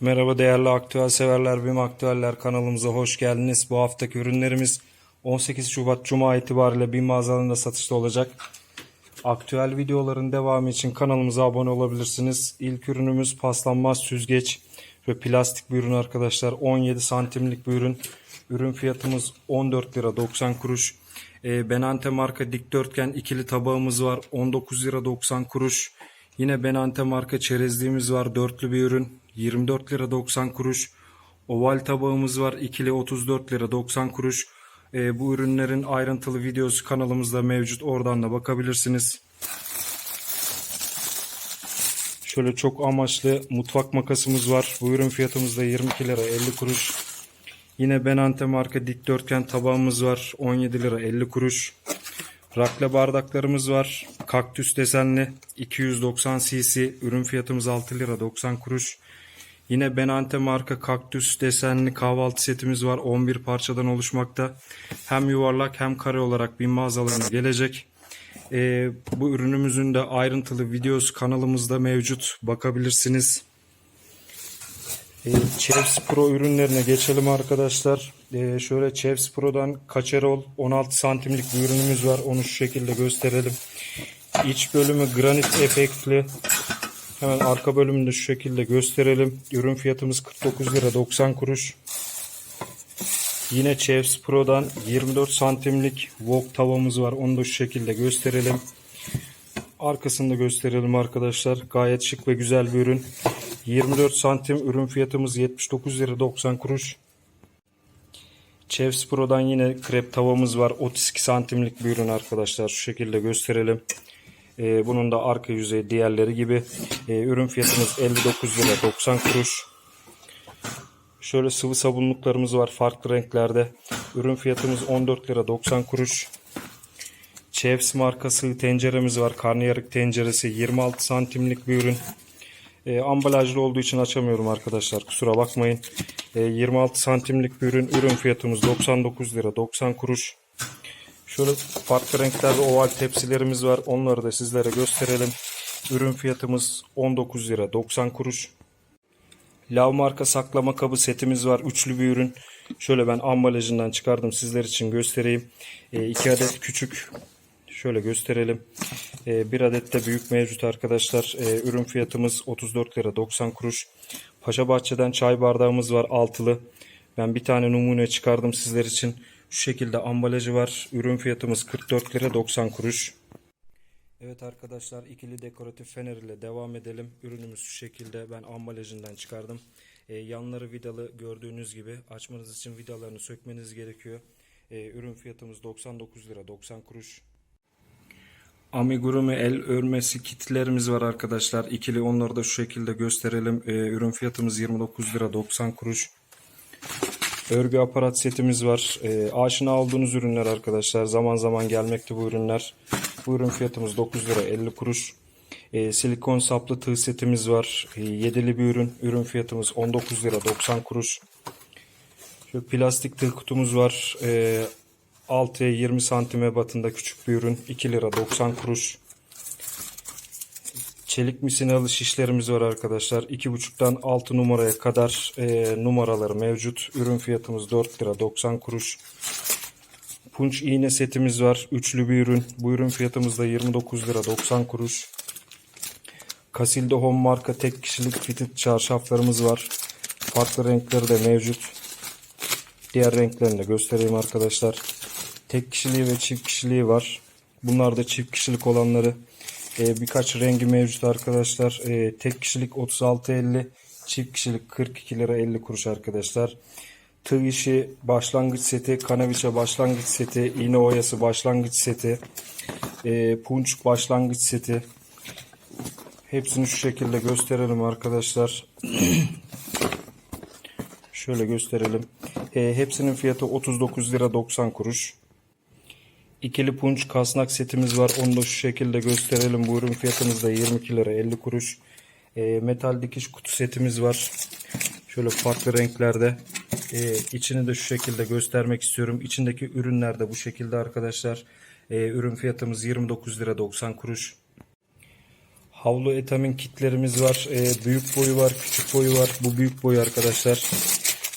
Merhaba değerli aktüel severler, BİM Aktüeller kanalımıza hoş geldiniz. Bu haftaki ürünlerimiz 18 Şubat Cuma itibariyle BİM mağazalarında satışta olacak. Aktüel videoların devamı için kanalımıza abone olabilirsiniz. İlk ürünümüz paslanmaz süzgeç ve plastik bir ürün arkadaşlar. 17 santimlik bir ürün. Ürün fiyatımız 14 lira 90 kuruş. E, Benante marka dikdörtgen ikili tabağımız var. 19 lira 90 kuruş. Yine Benante marka çerezliğimiz var. Dörtlü bir ürün. 24 lira 90 kuruş. Oval tabağımız var. ikili 34 lira 90 kuruş. E, bu ürünlerin ayrıntılı videosu kanalımızda mevcut. Oradan da bakabilirsiniz. Şöyle çok amaçlı mutfak makasımız var. Bu ürün fiyatımız da 22 lira 50 kuruş. Yine Benante marka dikdörtgen tabağımız var. 17 lira 50 kuruş. Rakle bardaklarımız var. Kaktüs desenli 290 cc. Ürün fiyatımız 6 lira 90 kuruş. Yine Benante marka kaktüs desenli kahvaltı setimiz var. 11 parçadan oluşmakta. Hem yuvarlak hem kare olarak bin mağazalarına gelecek. Ee, bu ürünümüzün de ayrıntılı videosu kanalımızda mevcut. Bakabilirsiniz. Ee, Chefs Pro ürünlerine geçelim arkadaşlar. Ee, şöyle Chefs Pro'dan Kaçerol 16 santimlik bir ürünümüz var. Onu şu şekilde gösterelim. İç bölümü granit efektli. Hemen arka bölümünü de şu şekilde gösterelim. Ürün fiyatımız 49 lira 90 kuruş. Yine Chefs Pro'dan 24 santimlik wok tavamız var. Onu da şu şekilde gösterelim. Arkasını da gösterelim arkadaşlar. Gayet şık ve güzel bir ürün. 24 santim ürün fiyatımız 79 lira 90 kuruş. Chefs Pro'dan yine krep tavamız var. 32 santimlik bir ürün arkadaşlar. Şu şekilde gösterelim. Ee, bunun da arka yüzeyi diğerleri gibi. Ee, ürün fiyatımız 59 lira 90 kuruş. Şöyle sıvı sabunluklarımız var farklı renklerde. Ürün fiyatımız 14 lira 90 kuruş. Chefs markası tenceremiz var. Karnıyarık tenceresi 26 santimlik bir ürün. E, ambalajlı olduğu için açamıyorum arkadaşlar. Kusura bakmayın. E, 26 santimlik bir ürün. Ürün fiyatımız 99 lira 90 kuruş. Şöyle farklı renklerde oval tepsilerimiz var. Onları da sizlere gösterelim. Ürün fiyatımız 19 lira 90 kuruş. Lav marka saklama kabı setimiz var. Üçlü bir ürün. Şöyle ben ambalajından çıkardım sizler için göstereyim. 2 adet küçük Şöyle gösterelim. Ee, bir adet de büyük mevcut arkadaşlar. Ee, ürün fiyatımız 34 lira 90 kuruş. Paşa Bahçe'den çay bardağımız var altılı. Ben bir tane numune çıkardım sizler için. Şu şekilde ambalajı var. Ürün fiyatımız 44 lira 90 kuruş. Evet arkadaşlar ikili dekoratif fener ile devam edelim. Ürünümüz şu şekilde ben ambalajından çıkardım. Ee, yanları vidalı gördüğünüz gibi açmanız için vidalarını sökmeniz gerekiyor. Ee, ürün fiyatımız 99 lira 90 kuruş. Amigurumi el örmesi kitlerimiz var arkadaşlar. İkili onları da şu şekilde gösterelim. Ee, ürün fiyatımız 29 lira 90 kuruş. Örgü aparat setimiz var. Ee, aşina olduğunuz ürünler arkadaşlar. Zaman zaman gelmekte bu ürünler. Bu ürün fiyatımız 9 lira 50 kuruş. Ee, silikon saplı tığ setimiz var. Ee, yedili bir ürün. Ürün fiyatımız 19 lira 90 kuruş. Şu plastik tığ kutumuz var. Ee, 6'ya 20 santime batında küçük bir ürün. 2 lira 90 kuruş. Çelik misinalı şişlerimiz var arkadaşlar. 2.5'tan 6 numaraya kadar e, numaraları mevcut. Ürün fiyatımız 4 lira 90 kuruş. Punç iğne setimiz var. Üçlü bir ürün. Bu ürün fiyatımız da 29 lira 90 kuruş. Casilda Home marka tek kişilik fitted çarşaflarımız var. Farklı renkleri de mevcut. Diğer renklerini de göstereyim arkadaşlar. Tek kişiliği ve çift kişiliği var. Bunlar da çift kişilik olanları. Ee, birkaç rengi mevcut arkadaşlar. Ee, tek kişilik 36.50, çift kişilik 42 lira 50 kuruş arkadaşlar. Tığ işi başlangıç seti, kanaviçe başlangıç seti, iğne oyası başlangıç seti, e, punç başlangıç seti. Hepsini şu şekilde gösterelim arkadaşlar. Şöyle gösterelim. E, hepsinin fiyatı 39 lira 90 kuruş. İkili punç kasnak setimiz var. Onu da şu şekilde gösterelim. Bu ürün fiyatımız da 22 lira 50 kuruş. E, metal dikiş kutu setimiz var. Şöyle farklı renklerde. E, içini de şu şekilde göstermek istiyorum. İçindeki ürünler de bu şekilde arkadaşlar. E, ürün fiyatımız 29 lira 90 kuruş. Havlu etamin kitlerimiz var. Ee, büyük boyu var, küçük boyu var. Bu büyük boyu arkadaşlar.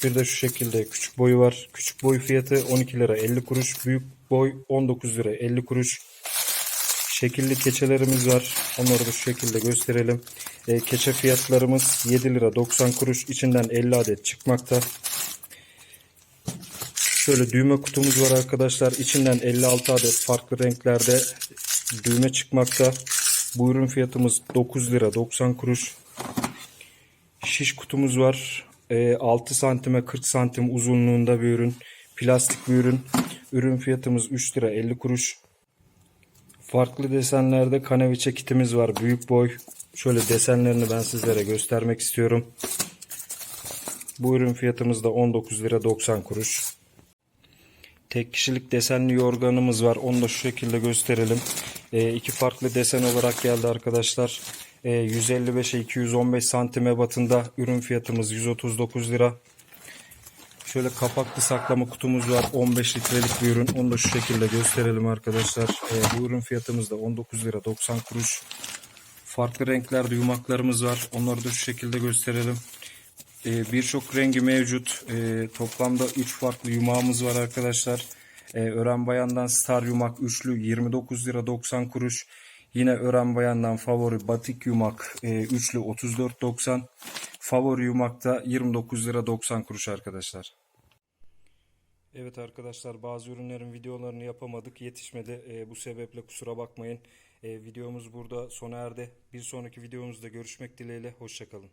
Bir de şu şekilde küçük boyu var. Küçük boy fiyatı 12 lira 50 kuruş. Büyük boy 19 lira 50 kuruş. Şekilli keçelerimiz var. Onları da şu şekilde gösterelim. Ee, keçe fiyatlarımız 7 lira 90 kuruş. İçinden 50 adet çıkmakta. Şöyle düğme kutumuz var arkadaşlar. İçinden 56 adet farklı renklerde düğme çıkmakta. Bu ürün fiyatımız 9 lira 90 kuruş. Şiş kutumuz var. Ee, 6 santime 40 santim uzunluğunda bir ürün. Plastik bir ürün. Ürün fiyatımız 3 lira 50 kuruş. Farklı desenlerde kaneviçe kitimiz var. Büyük boy. Şöyle desenlerini ben sizlere göstermek istiyorum. Bu ürün fiyatımız da 19 lira 90 kuruş. Tek kişilik desenli yorganımız var. Onu da şu şekilde gösterelim. E, iki farklı desen olarak geldi arkadaşlar. E, 155'e 215 santim ebatında ürün fiyatımız 139 lira. Şöyle kapaklı saklama kutumuz var. 15 litrelik bir ürün. Onu da şu şekilde gösterelim arkadaşlar. E, bu ürün fiyatımız da 19 lira 90 kuruş. Farklı renklerde yumaklarımız var. Onları da şu şekilde gösterelim. Ee, Birçok rengi mevcut. Ee, toplamda 3 farklı yumağımız var arkadaşlar. Ee, Ören Bayan'dan Star yumak üçlü 29 lira 90 kuruş. Yine Ören Bayan'dan favori batik yumak e, üçlü 34.90. Favori yumak da 29 lira 90 kuruş arkadaşlar. Evet arkadaşlar bazı ürünlerin videolarını yapamadık yetişmedi. Ee, bu sebeple kusura bakmayın. Ee, videomuz burada sona erdi. Bir sonraki videomuzda görüşmek dileğiyle. Hoşçakalın.